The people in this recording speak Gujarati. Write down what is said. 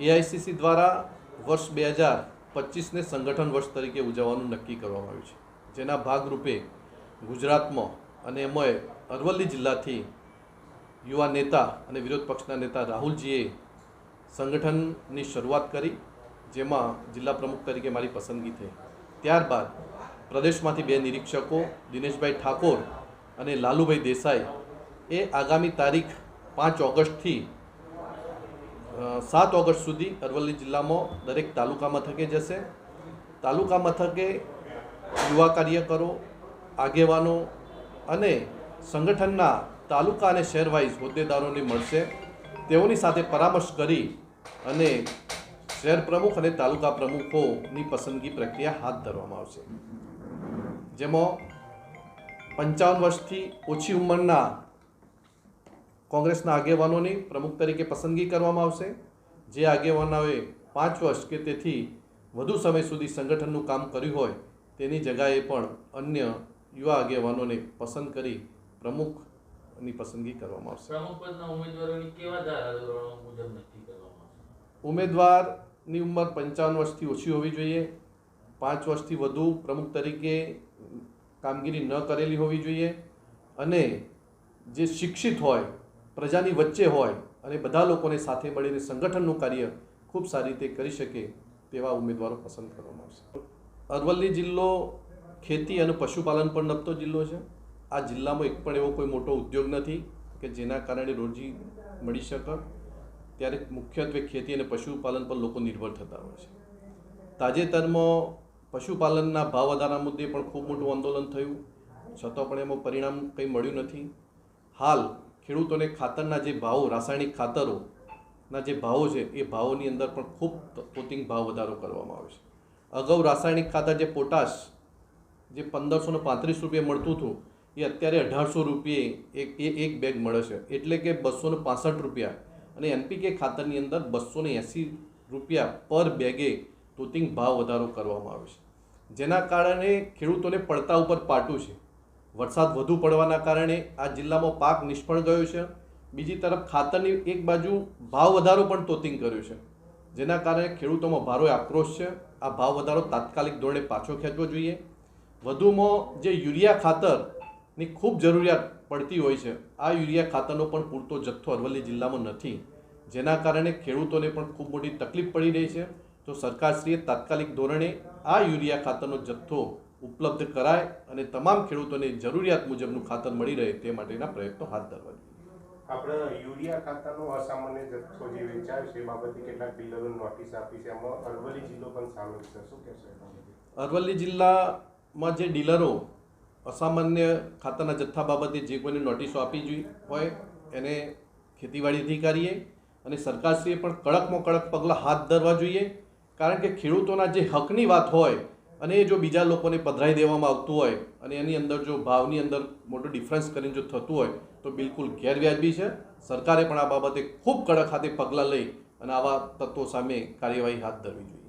એઆઈસીસી દ્વારા વર્ષ બે હજાર પચીસને સંગઠન વર્ષ તરીકે ઉજવવાનું નક્કી કરવામાં આવ્યું છે. જેના ભાગરૂપે ગુજરાતમાં અને એમાં અરવલ્લી જિલ્લાથી યુવા નેતા અને વિરોધ પક્ષના નેતા રાહુલજીએ સંગઠનની શરૂઆત કરી જેમાં જિલ્લા પ્રમુખ તરીકે મારી પસંદગી થઈ. ત્યારબાદ પ્રદેશમાંથી બે નિરીક્ષકો દિનેશભાઈ ઠાકોર અને લાલુભાઈ દેસાઈ એ આગામી તારીખ પાંચ ઓગસ્ટથી સાત ઓગસ્ટ સુધી અરવલ્લી જિલ્લામાં દરેક તાલુકા મથકે જશે. તાલુકા મથકે યુવા કાર્યકરો, આગેવાનો અને સંગઠનના તાલુકા અને શહેરવાઇઝ હોદ્દેદારોને મળશે. તેઓની સાથે પરામર્શ કરી અને શહેર પ્રમુખ અને તાલુકા પ્રમુખોની પસંદગી પ્રક્રિયા હાથ ધરવામાં આવશે. જેમાં પંચાવન વર્ષથી ઓછી ઉંમરના કોંગ્રેસના આગેવાનોની પ્રમુખ તરીકે પસંદગી કરવામાં આવશે. જે આગેવાનોએ પાંચ વર્ષ કે તેથી વધુ સમય સુધી સંગઠનનું કામ કર્યું હોય તેની જગાએ પણ અન્ય યુવા આગેવાનોને પસંદ કરી પ્રમુખની પસંદગી કરવામાં આવશે. પ્રમુખ પદના ઉમેદવારોની કેવા ધારાધોરણો મુજબ નક્કી કરવામાં આવશે? ઉમેદવારની ઉંમર પંચાવન વર્ષથી ઓછી હોવી જોઈએ. પાંચ વર્ષથી વધુ પ્રમુખ તરીકે કામગીરી ન કરેલી હોવી જોઈએ. અને જે શિક્ષિત હોય પ્રજાની વચ્ચે હોય અને બધા લોકોને સાથે મળીને સંગઠનનું કાર્ય ખૂબ સારી રીતે કરી શકે તેવા ઉમેદવારો પસંદ કરવામાં આવશે. અરવલ્લી જિલ્લો ખેતી અને પશુપાલન પર નપતો જિલ્લો છે. આ જિલ્લામાં એક પણ એવો કોઈ મોટો ઉદ્યોગ નથી કે જેના કારણે રોજી મળી શકે. ત્યારે મુખ્યત્વે ખેતી અને પશુપાલન પર લોકો નિર્ભર થતા હોય છે. તાજેતરમાં પશુપાલનના ભાવ વધારા મુદ્દે પણ ખૂબ મોટું આંદોલન થયું. છતાં પણ એમાં પરિણામ કંઈ મળ્યું નથી. હાલ ખેડૂતોને ખાતરના જે ભાવો, રાસાયણિક ખાતરોના જે ભાવો છે, એ ભાવોની અંદર પણ ખૂબ પોતિંગ ભાવ વધારો કરવામાં આવે છે. અગાઉ રાસાયણિક ખાતર જે પોટાશ જે પંદરસો ને પાંત્રીસ રૂપિયા મળતું હતું, એ અત્યારે અઢારસો રૂપિયે એક, એ એક બેગ મળે છે. એટલે કે બસો ને પાસઠ રૂપિયા અને એનપીકે ખાતરની અંદર બસો ને એંસી રૂપિયા પર બેગે તોતિંગ ભાવ વધારો કરવામાં આવે છે. જેના કારણે ખેડૂતોને પડતા ઉપર પાટું છે. વરસાદ વધુ પડવાના કારણે આ જિલ્લામાં પાક નિષ્ફળ ગયો છે. બીજી તરફ ખાતરની એક બાજુ ભાવ વધારો પણ તોતિંગ કર્યો છે. જેના કારણે ખેડૂતોમાં ભારો આક્રોશ છે. આ ભાવ વધારો તાત્કાલિક ધોરણે પાછો ખેંચવો જોઈએ. વધુમાં જે યુરિયા ખાતરની ખૂબ જરૂરિયાત પડતી હોય છે, આ યુરિયા ખાતરનો પણ પૂરતો જથ્થો અરવલ્લી જિલ્લામાં નથી. જેના કારણે ખેડૂતોને પણ ખૂબ મોટી તકલીફ પડી રહી છે. તો સરકારશ્રીએ તાત્કાલિક ધોરણે આ યુરિયા ખાતરનો જથ્થો ઉપલબ્ધ કરાય અને તમામ ખેડૂતોને જરૂરિયાત મુજબનું ખાતર મળી રહે તે માટેના પ્રયત્નો હાથ ધરવા જોઈએ આપણે યુરિયા ખાતાનો અસામાન્ય જથ્થો જે વેચાય છે બાબતે કેટલાક ડીલરોને નોટિસ આપી છે. એમાં અરવલ્લી જિલ્લો પણ સામેલ છે. શું કહેશો અરવલ્લી જિલ્લામાં જે ડીલરો અસામાન્ય ખાતાના જથ્થા બાબતે જે કોઈને નોટિસો આપી જોઈ હોય એને ખેતીવાડી અધિકારીએ અને સરકારશ્રીએ પણ કડકમાં કડક પગલાં હાથ ધરવા જોઈએ. કારણ કે ખેડૂતોના જે હકની વાત હોય અને એ જો બીજા લોકોને પધરાઈ દેવામાં આવતું હોય અને એની અંદર જો ભાવની અંદર મોટો ડિફરન્સ કરીને જો થતું હોય, તો બિલકુલ ગેરવ્યાજબી છે. સરકારે પણ આ બાબતે ખૂબ કડક હાથે પગલાં લઈ અને આવા તત્વો સામે કાર્યવાહી હાથ ધરવી જોઈએ.